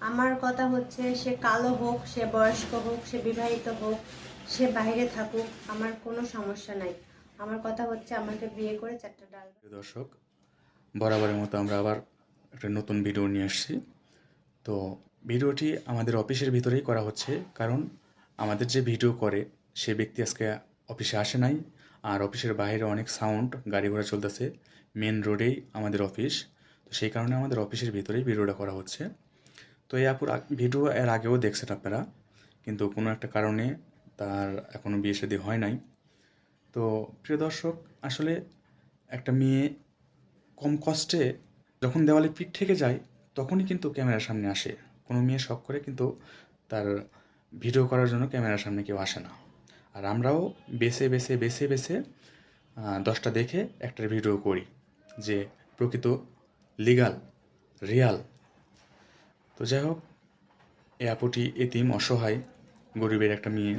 আমার কথা হচ্ছে, সে কালো হোক, সে বয়স্ক হোক, সে বিবাহিত হোক, সে বাইরে থাকুক, আমার কোনো সমস্যা নাই। আমার কথা হচ্ছে, আমাকে বিয়ে করে চারটা ডাল দর্শক, বরাবরের মতো আমরা আবার একটা নতুন ভিডিও নিয়ে আসছি। তো ভিডিওটি আমাদের অফিসের ভিতরেই করা হচ্ছে, কারণ আমাদের যে ভিডিও করে, সে ব্যক্তি আজকে অফিসে আসে নাই, আর অফিসের বাইরে অনেক সাউন্ড গাড়ি ঘোড়া চলতেছে মেন রোডেই আমাদের অফিস তো সেই কারণে আমাদের অফিসের ভিতরেই ভিডিওটা করা হচ্ছে। তো এই আপুর ভিডিও এর আগেও দেখছেন আপনারা, কিন্তু কোনো একটা কারণে তার এখনও বিয়ে শাদী হয় নাই। তো প্রিয় দর্শক, আসলে একটা মেয়ে কম কষ্টে যখন দেওয়ালে পিঠ থেকে যায়, তখনই কিন্তু ক্যামেরার সামনে আসে। কোনো মেয়ে শখ করে কিন্তু তার ভিডিও করার জন্য ক্যামেরার সামনে কেউ আসে না। আর আমরাও বেছে বেছে বেছে বেছে দশটা দেখে একটা ভিডিও করি, যে প্রকৃত লিগাল রিয়াল তো যাই হোক এই আপুটি এতিম অসহায়, গরিবের একটা মেয়ে।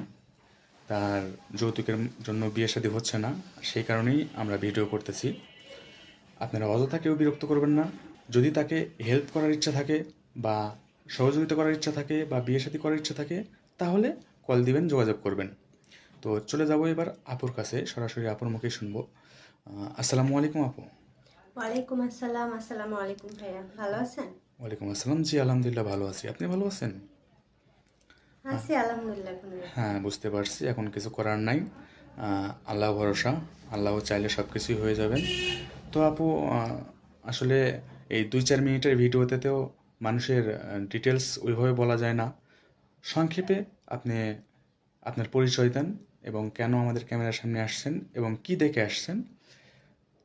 তার যৌতুকের জন্য বিয়ে শাদী হচ্ছে না, সেই কারণেই আমরা ভিডিও করতেছি। আপনারা অযথা কেউ বিরক্ত করবেন না। যদি তাকে হেল্প করার ইচ্ছা থাকে বা সহযোগিতা করার ইচ্ছা থাকে বা বিয়ে শাদী করার ইচ্ছা থাকে, তাহলে কল দিবেন, যোগাযোগ করবেন। তো চলে যাব এবার আপুর কাছে, সরাসরি আপুর মুখে শুনব। আসসালামু আলাইকুম আপু। ওয়ালাইকুম আসসালাম, আসসালামু আলাইকুম ভাইয়া। ভালো আছেন? ওয়ালাইকুম আসসালাম। জি আলহামদুলিল্লাহ ভালো আছি। আপনি ভালো আছেন? আছি আলহামদুলিল্লাহ হ্যাঁ বুঝতে পারছি। এখন কিছু করার নাই। আল্লাহ ভরসা। আল্লাহ চাইলে সব কিছুই হয়ে যাবেন। তো আপু আসলে এই দুই চার মিনিটের ভিডিওতেতেও মানুষের ডিটেলস ওইভাবে বলা যায় না। সংক্ষেপে আপনি আপনার পরিচয় দেন এবং কেন আমাদের ক্যামেরার সামনে আসছেন এবং কি দেখে আসছেন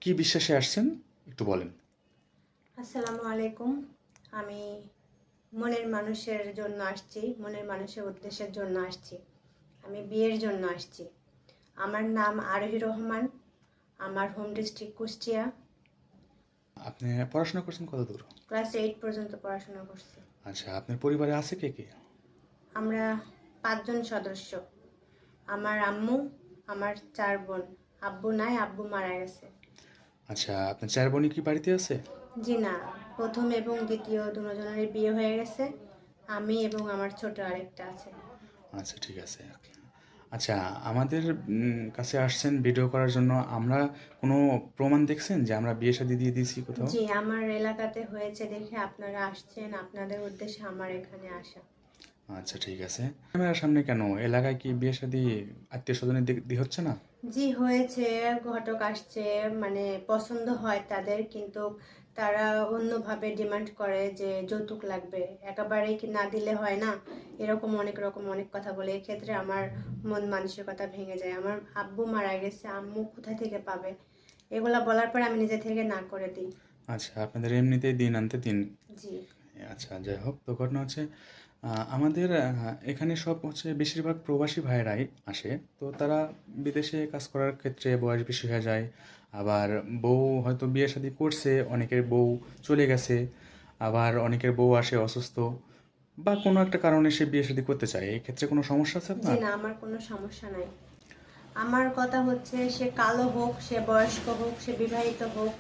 কি বিশ্বাসে আসছেন একটু বলেন। আসসালামু আলাইকুম। আমি মনের মানুষের জন্য আসছি মনের মানুষের উদ্দেশ্যের জন্য আসছি। আমি বিয়ের জন্য আসছি। আমার নাম আরোহী রহমান আমার হোম ডিস্ট্রিক্ট কুষ্টিয়া। আপনি পড়াশোনা করছেন কত দূর? ক্লাস এইট পর্যন্ত পড়াশোনা করছি। আচ্ছা আপনার পরিবারে আছে কে কে? আমরা পাঁচজন সদস্য। আমার আম্মু আমার চার বোন। আব্বু নাই আব্বু মারা গেছে। আচ্ছা আপনার চার বোনই কি বাড়িতে আছে? জি না। প্রথম এবং দ্বিতীয় দুজনেরই বিয়ে হয়ে গেছে। আমি এবং আমার ছোট আরেকটা আছে। আচ্ছা ঠিক আছে। আচ্ছা আমাদের কাছে আসছেন ভিডিও করার জন্য। আমরা কোনো প্রমাণ দেখছেন যে আমরা বিয়ে শাদী দিয়ে দিয়েছি কোথাও? জি আমার এলাকাতে হয়েছে দেখে আপনারা আসছেন। আপনাদের উদ্দেশ্যে আমার এখানে আসা। আচ্ছা ঠিক আছে। ক্যামেরার সামনে কেন? এলাকায় কি বিয়ে শাদী আত্মীয় স্বজনের দিয়ে হচ্ছে না? জি হয়েছে। ঘটক আসছে। মানে পছন্দ হয় তাদের কিন্তু তারা অন্যভাবে ডিমান্ড করে যে যৌতুক লাগবে। একেবারেই কি না দিলে হয় না? এরকম অনেক রকম অনেক কথা বলে। এক্ষেত্রে আমার মন মানসিকতা ভেঙে যায়। আমার আব্বু মারা গেছে আম্মু কোথা থেকে পাবে? এগুলা বলার পর আমি নিজে থেকে না করে দিই। আচ্ছা আপনাদের এমনিতেই দিন আনতে দিন। জি। আচ্ছা যাই হোক তো ঘটনা হচ্ছে আমাদের এখানে সব হচ্ছে বেশিরভাগ প্রবাসী ভাইয়েরাই আসে। তো তারা বিদেশে কাজ করার ক্ষেত্রে বয়স বেশি হয়ে যায় আবার বউ হয়তো বিয়ে শাদী করছে অনেকের বউ চলে গেছে আবার অনেকের বউ আসে অসুস্থ বা কোনো একটা কারণে সে বিয়ে শাদী করতে চায় এই ক্ষেত্রে কোনো সমস্যা আছে আপনার? না আমার কোনো সমস্যা নাই। আমার কথা হচ্ছে সে কালো হোক সে বয়স্ক হোক সে বিবাহিত হোক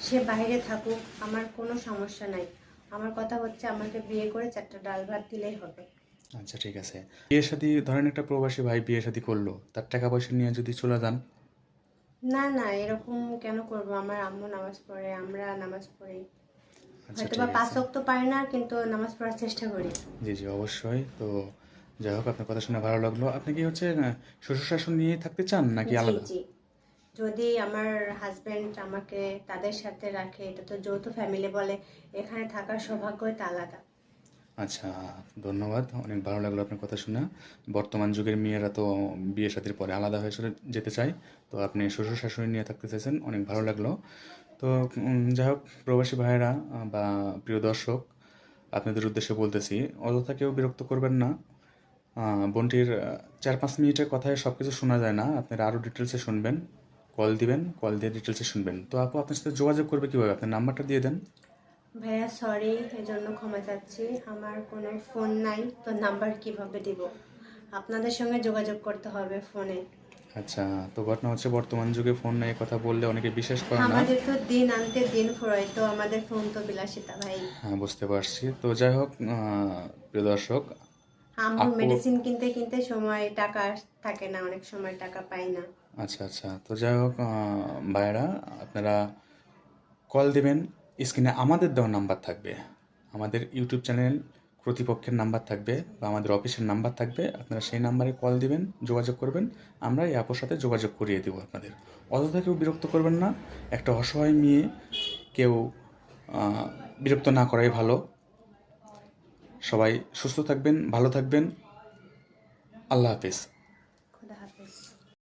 সে বাইরে থাকুক আমার কোনো সমস্যা নাই। আমার কথা হচ্ছে আমাকে বিয়ে করে চারটা ডাল ভাত দিলেই হবে। আচ্ছা ঠিক আছে। বিয়ে শাদী ধরেন একটা প্রবাসী ভাই বিয়ে শাদী করল তার টাকা পয়সা নিয়ে যদি চলে যান না না এরকম কেন করব? আমার আম্মু নামাজ পড়ে আমরা নামাজ পড়ি। আচ্ছা হয়তো বা পাঁচ ওয়াক্ত পারি না কিন্তু নামাজ পড়ার চেষ্টা করি। জি জি অবশ্যই। তো যাই হোক আপনার কথা শুনে ভালো লাগল। আপনি কি হচ্ছে শ্বশুর শাশুড়ি নিয়ে থাকতে চান নাকি আলাদা জি। যদি আমার হাজবেন্ড আমাকে তাদের সাথে রাখে এটা তো যৌথ ফ্যামিলি বলে এখানে থাকার সৌভাগ্যই তা আলাদা। আচ্ছা ধন্যবাদ। অনেক ভালো লাগল আপনার কথা শুনে। বর্তমান যুগের মেয়েরা তো বিয়ে শাদীর পরে আলাদা হয়ে চলে যেতে চায়। তো আপনি শ্বশুর শাশুড়ি নিয়ে থাকতে চাইছেন, অনেক ভালো লাগল। তো যাই হোক, প্রবাসী ভাইয়েরা বা প্রিয় দর্শক, আপনাদের উদ্দেশ্যে বলতেছি, অযথা কেউ বিরক্ত করবেন না। বোনটির চার পাঁচ মিনিটের কথায় সব কিছু শোনা যায় না। আপনারা আরও ডিটেলসে শুনবেন, কল দিবেন, কল দিয়ে ডিটেলসে শুনবেন। তো আপু, আপনার সাথে যোগাযোগ করবে কীভাবে? আপনার নাম্বারটা দিয়ে দেন। ভাইয়া সরি এজন্য ক্ষমা চাচ্ছি। আমার কোনো ফোন নাই তো নাম্বার কীভাবে দিব? আপনাদের সঙ্গে যোগাযোগ করতে হবে ফোনে আচ্ছা তো ঘটনা হচ্ছে বর্তমান যুগে ফোন নিয়ে কথা বললে অনেকে বিশ্বাস করে না। আমাদের তো দিন আনতে দিন ফুরায় তো আমাদের ফোন তো বিলাসিতা ভাই। হ্যাঁ বুঝতে পারছি। তো যাই হোক প্রিয় দর্শক আম্মুর মেডিসিন কিনতে কিনতে সময় টাকা থাকে না অনেক সময় টাকা পাই না। আচ্ছা আচ্ছা। তো যাই হোক ভাইরা আপনারা কল দিবেন। স্ক্রিনে আমাদের দেওয়া নাম্বার থাকবে। আমাদের ইউটিউব চ্যানেল কর্তৃপক্ষের নাম্বার থাকবে বা আমাদের অফিসের নাম্বার থাকবে। আপনারা সেই নাম্বারে কল দিবেন, যোগাযোগ করবেন। আমরা এই আপুর সাথে যোগাযোগ করিয়ে দেবো আপনাদের। অযথা কেউ বিরক্ত করবেন না। একটা অসহায় মেয়ে কেউ বিরক্ত না করাই ভালো। সবাই সুস্থ থাকবেন, ভালো থাকবেন। আল্লাহ হাফিজ।